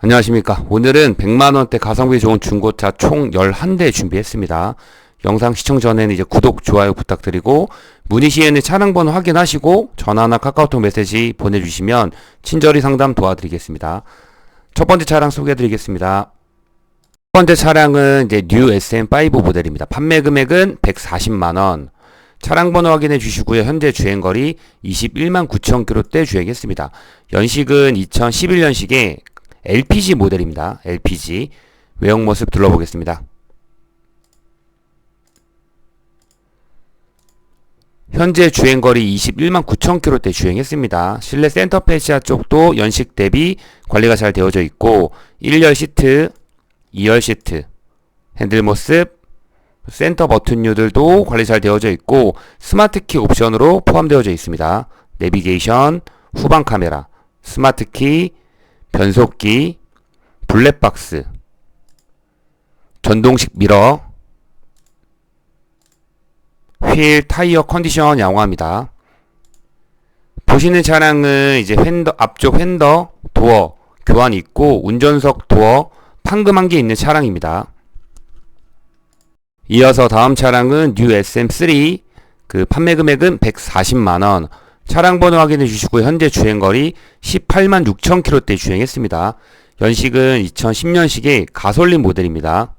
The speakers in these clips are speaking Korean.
안녕하십니까. 오늘은 100만원대 가성비 좋은 중고차 총 11대 준비했습니다. 영상 시청 전에는 이제 구독, 좋아요 부탁드리고, 문의 시에는 차량 번호 확인하시고, 전화나 카카오톡 메시지 보내주시면 친절히 상담 도와드리겠습니다. 첫 번째 차량 소개해드리겠습니다. 첫 번째 차량은 이제 뉴 SM5 모델입니다. 판매 금액은 140만원. 차량 번호 확인해 주시고요. 현재 주행 거리 21만 9천 킬로대 주행했습니다. 연식은 2011년식에 LPG 모델입니다. LPG. 외형 모습 둘러보겠습니다. 현재 주행거리 21만 9천 킬로대 주행했습니다. 실내 센터 페시아 쪽도 연식 대비 관리가 잘 되어져 있고 1열 시트, 2열 시트, 핸들 모습, 센터 버튼류들도 관리 잘 되어져 있고 스마트키 옵션으로 포함되어져 있습니다. 내비게이션, 후방 카메라, 스마트키, 변속기, 블랙박스, 전동식 미러, 휠 타이어 컨디션 양호합니다. 보시는 차량은 이제 휀더 앞쪽 휀더 도어 교환 있고 운전석 도어 판금한 게 있는 차량입니다. 이어서 다음 차량은 뉴 SM3 그 판매 금액은 140만 원. 차량 번호 확인해 주시고 현재 주행거리 18만 6천 킬로대 주행했습니다. 연식은 2010년식의 가솔린 모델입니다.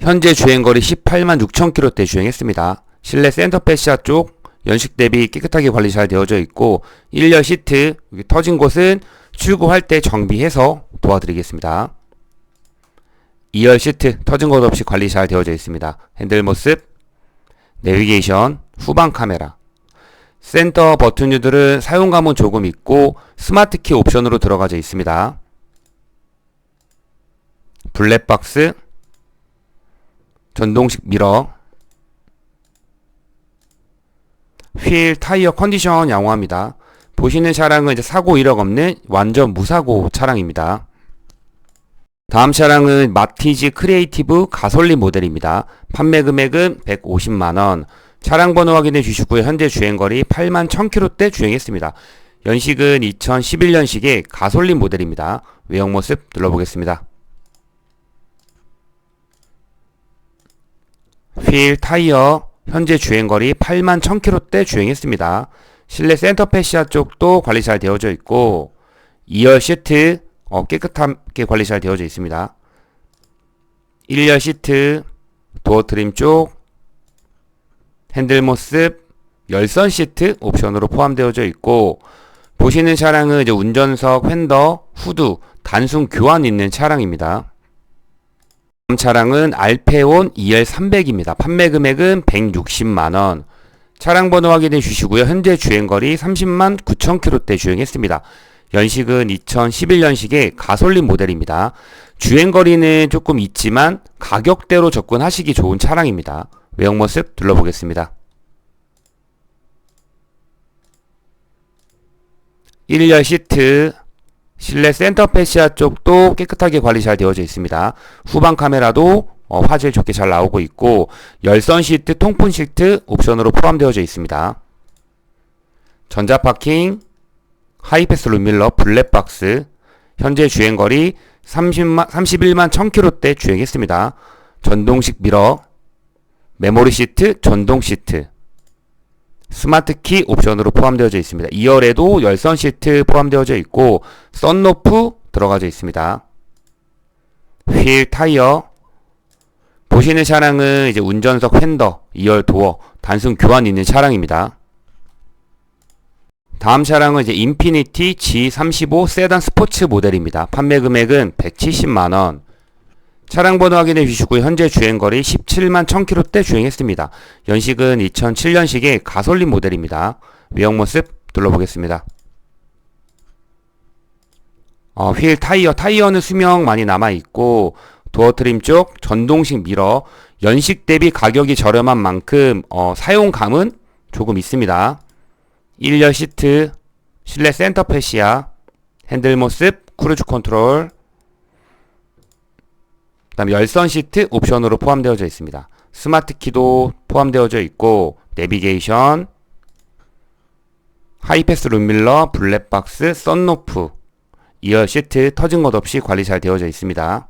현재 주행거리 18만 6천 킬로대 주행했습니다. 실내 센터 패시아 쪽 연식 대비 깨끗하게 관리 잘 되어져 있고 1열 시트 터진 곳은 출고할 때 정비해서 도와드리겠습니다. 2열 시트 터진 곳 없이 관리 잘 되어져 있습니다. 핸들 모습, 내비게이션, 후방 카메라, 센터 버튼류들은 사용감은 조금 있고 스마트키 옵션으로 들어가져 있습니다. 블랙박스, 전동식 미러, 휠 타이어 컨디션 양호합니다. 보시는 차량은 이제 사고 이력 없는 완전 무사고 차량입니다. 다음 차량은 마티즈 크리에이티브 가솔린 모델입니다. 판매 금액은 150만원. 차량 번호 확인해 주시고요. 현재 주행거리 8만 1000km대 주행했습니다. 연식은 2011년식의 가솔린 모델입니다. 외형 모습 눌러보겠습니다. 휠 타이어 현재 주행거리 8만 1000km대 주행했습니다. 실내 센터 패시아 쪽도 관리 잘 되어져 있고 2열 시트 어, 깨끗하게 관리 잘 되어져 있습니다. 1열 시트 도어 트림 쪽 핸들 모습 열선 시트 옵션으로 포함되어져 있고 보시는 차량은 이제 운전석 휀더 후드 단순 교환 있는 차량입니다. 다음 차량은 알페온 2열 300입니다. 판매 금액은 160만원. 차량 번호 확인해 주시고요. 현재 주행거리 30만 9천 킬로대 주행했습니다. 연식은 2011년식의 가솔린 모델입니다. 주행거리는 조금 있지만 가격대로 접근하시기 좋은 차량입니다. 외형 모습 둘러보겠습니다. 1열 시트, 실내 센터 패시아 쪽도 깨끗하게 관리 잘 되어져 있습니다. 후방 카메라도 어, 화질 좋게 잘 나오고 있고 열선 시트, 통풍 시트 옵션으로 포함되어져 있습니다. 전자 파킹, 하이패스 룸밀러, 블랙박스, 현재 주행거리 30만, 31만 1000km대 주행했습니다. 전동식 미러, 메모리 시트, 전동 시트, 스마트키 옵션으로 포함되어져 있습니다. 2열에도 열선 시트 포함되어져 있고 썬루프 들어가져 있습니다. 휠 타이어 보시는 차량은 이제 운전석 휀더, 2열 도어, 단순 교환 있는 차량입니다. 다음 차량은 이제 인피니티 G35 세단 스포츠 모델입니다. 판매 금액은 170만원. 차량 번호 확인해 주시고 현재 주행 거리 17만 1000km대 주행했습니다. 연식은 2007년식의 가솔린 모델입니다. 외형 모습 둘러보겠습니다. 어, 휠 타이어, 타이어는 수명 많이 남아있고 도어 트림 쪽 전동식 미러 연식 대비 가격이 저렴한 만큼 어, 사용감은 조금 있습니다. 1열 시트, 실내 센터 패시아, 핸들 모습, 크루즈 컨트롤, 그 다음에 열선 시트 옵션으로 포함되어져 있습니다. 스마트 키도 포함되어져 있고, 내비게이션, 하이패스 룸밀러, 블랙박스, 썬루프, 2열 시트 터진 것 없이 관리 잘 되어져 있습니다.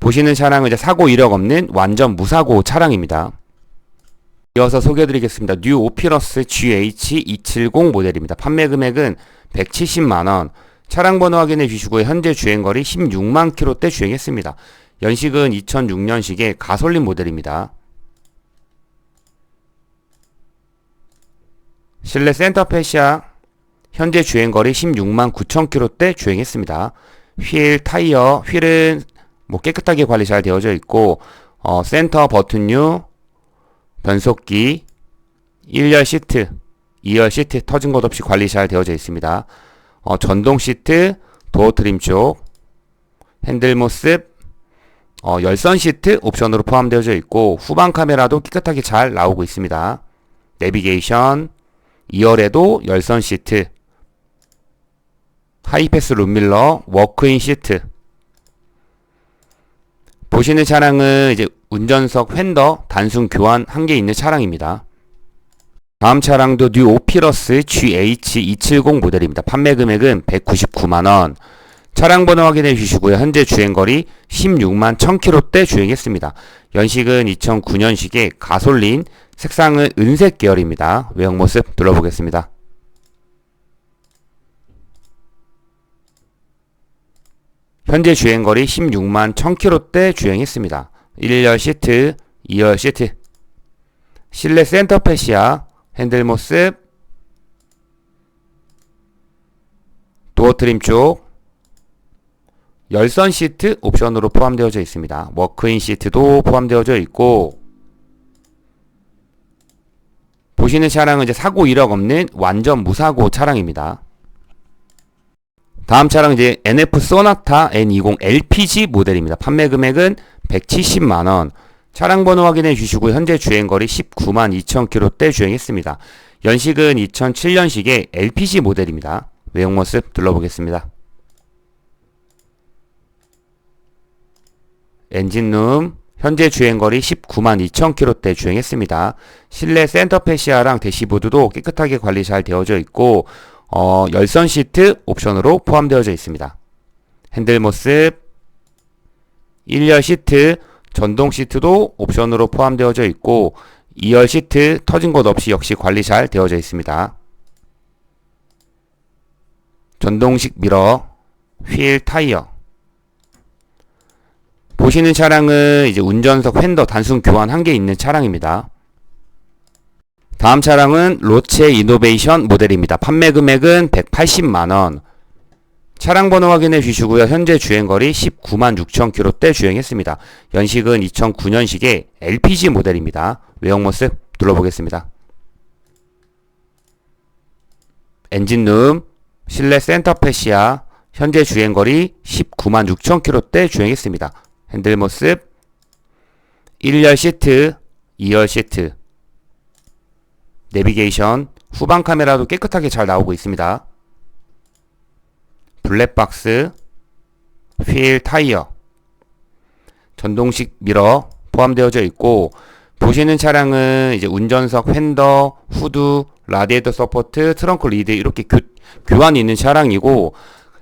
보시는 차량은 이제 사고 이력 없는 완전 무사고 차량입니다. 이어서 소개해드리겠습니다. 뉴 오피러스 GH270 모델입니다. 판매 금액은 170만원. 차량 번호 확인해 주시고요. 현재 주행거리 16만 킬로대 주행했습니다. 연식은 2006년식의 가솔린 모델입니다. 실내 센터 페시아 현재 주행거리 16만 9천 킬로대 주행했습니다. 휠, 타이어, 휠은 뭐 깨끗하게 관리 잘 되어져 있고 어, 센터 버튼류, 변속기, 1열 시트, 2열 시트 터진 것 없이 관리 잘 되어져 있습니다. 어, 전동 시트, 도어 트림 쪽, 핸들 모습, 어, 열선 시트 옵션으로 포함되어져 있고 후방 카메라도 깨끗하게 잘 나오고 있습니다. 내비게이션, 2열에도 열선 시트, 하이패스 룸밀러, 워크인 시트, 보시는 차량은 이제 운전석 휀더 단순 교환 한 개 있는 차량입니다. 다음 차량도 뉴 오피러스 GH270 모델입니다. 판매 금액은 199만원. 차량 번호 확인해 주시고요. 현재 주행거리 16만 1000km대 주행했습니다. 연식은 2009년식의 가솔린, 색상은 은색 계열입니다. 외형 모습 둘러보겠습니다. 현재 주행거리 16만 1000km대 주행했습니다. 1열 시트, 2열 시트, 실내 센터 패시아, 핸들 모습, 도어 트림 쪽, 열선 시트 옵션으로 포함되어져 있습니다. 워크인 시트도 포함되어져 있고, 보시는 차량은 이제 사고 이력 없는 완전 무사고 차량입니다. 다음 차량 이제 NF 소나타 N20 LPG 모델입니다. 판매 금액은 170만 원. 차량 번호 확인해 주시고 현재 주행 거리 19만 2천km대 주행했습니다. 연식은 2007년식의 LPG 모델입니다. 외형 모습 둘러보겠습니다. 엔진룸 현재 주행거리 19만 2천km대 주행했습니다. 실내 센터 패시아랑 대시보드도 깨끗하게 관리 잘 되어져 있고 어, 열선 시트 옵션으로 포함되어져 있습니다. 핸들 모습, 1열 시트, 전동 시트도 옵션으로 포함되어져 있고 2열 시트 터진 것 없이 역시 관리 잘 되어져 있습니다. 전동식 미러, 휠 타이어 보시는 차량은 이제 운전석 휀더 단순 교환 한 개 있는 차량입니다. 다음 차량은 로체 이노베이션 모델입니다. 판매 금액은 180만원. 차량 번호 확인해 주시고요. 현재 주행거리 19만 6천 킬로대 주행했습니다. 연식은 2009년식의 LPG 모델입니다. 외형 모습 둘러보겠습니다. 엔진룸, 실내 센터 패시아, 현재 주행거리 19만 6천 킬로대 주행했습니다. 핸들 모습, 1열 시트, 2열 시트, 내비게이션, 후방 카메라도 깨끗하게 잘 나오고 있습니다. 블랙박스, 휠 타이어, 전동식 미러 포함되어져 있고 보시는 차량은 이제 운전석 휀더, 후드, 라디에이터 서포트, 트렁크 리드 이렇게 교, 교환이 있는 차량이고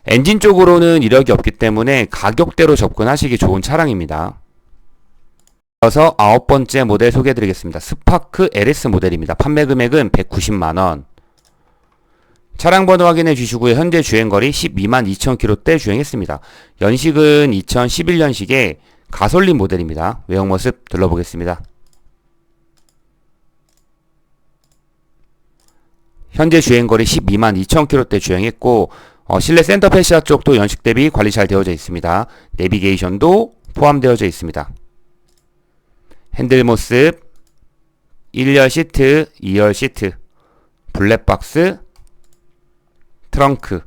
엔진 쪽으로는 이력이 없기 때문에 가격대로 접근하시기 좋은 차량입니다. 이어서 아홉 번째 모델 소개해드리겠습니다. 스파크 LS 모델입니다. 판매 금액은 190만원. 차량 번호 확인해 주시고요. 현재 주행거리 12만 2천km대 주행했습니다. 연식은 2011년식의 가솔린 모델입니다. 외형 모습 둘러보겠습니다. 현재 주행거리 12만 2천km대 주행했고 어, 실내 센터 패시아 쪽도 연식 대비 관리 잘 되어져 있습니다. 내비게이션도 포함되어져 있습니다. 핸들 모습 1열 시트, 2열 시트, 블랙박스, 트렁크,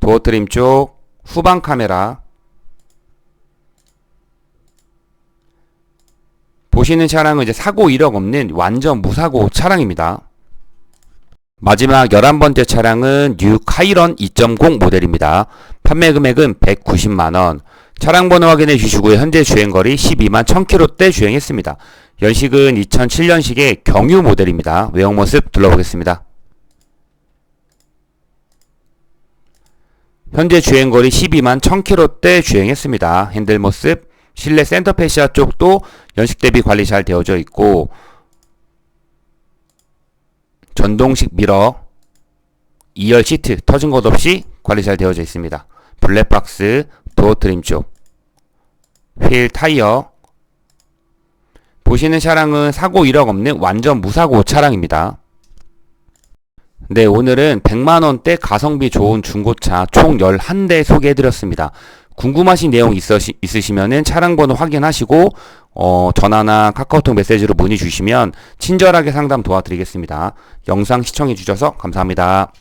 도어 트림 쪽, 후방 카메라 보시는 차량은 이제 사고 이력 없는 완전 무사고 차량입니다. 마지막 11번째 차량은 뉴 카이런 2.0 모델입니다. 판매 금액은 190만원. 차량 번호 확인해 주시고요. 현재 주행거리 12만 1000km대 주행했습니다. 연식은 2007년식의 경유 모델입니다. 외형 모습 둘러보겠습니다. 현재 주행거리 12만 1000km대 주행했습니다. 핸들 모습, 실내 센터 페시아 쪽도 연식 대비 관리 잘 되어져 있고 전동식 미러, 2열 시트 터진 것 없이 관리 잘 되어져 있습니다. 블랙박스, 도어 트림 쪽, 휠 타이어, 보시는 차량은 사고 이력 없는 완전 무사고 차량입니다. 네, 오늘은 100만원대 가성비 좋은 중고차 총 11대 소개해드렸습니다. 궁금하신 내용 있으시, 있으시면은 차량 번호 확인하시고, 어, 전화나 카카오톡 메시지로 문의 주시면 친절하게 상담 도와드리겠습니다. 영상 시청해주셔서 감사합니다.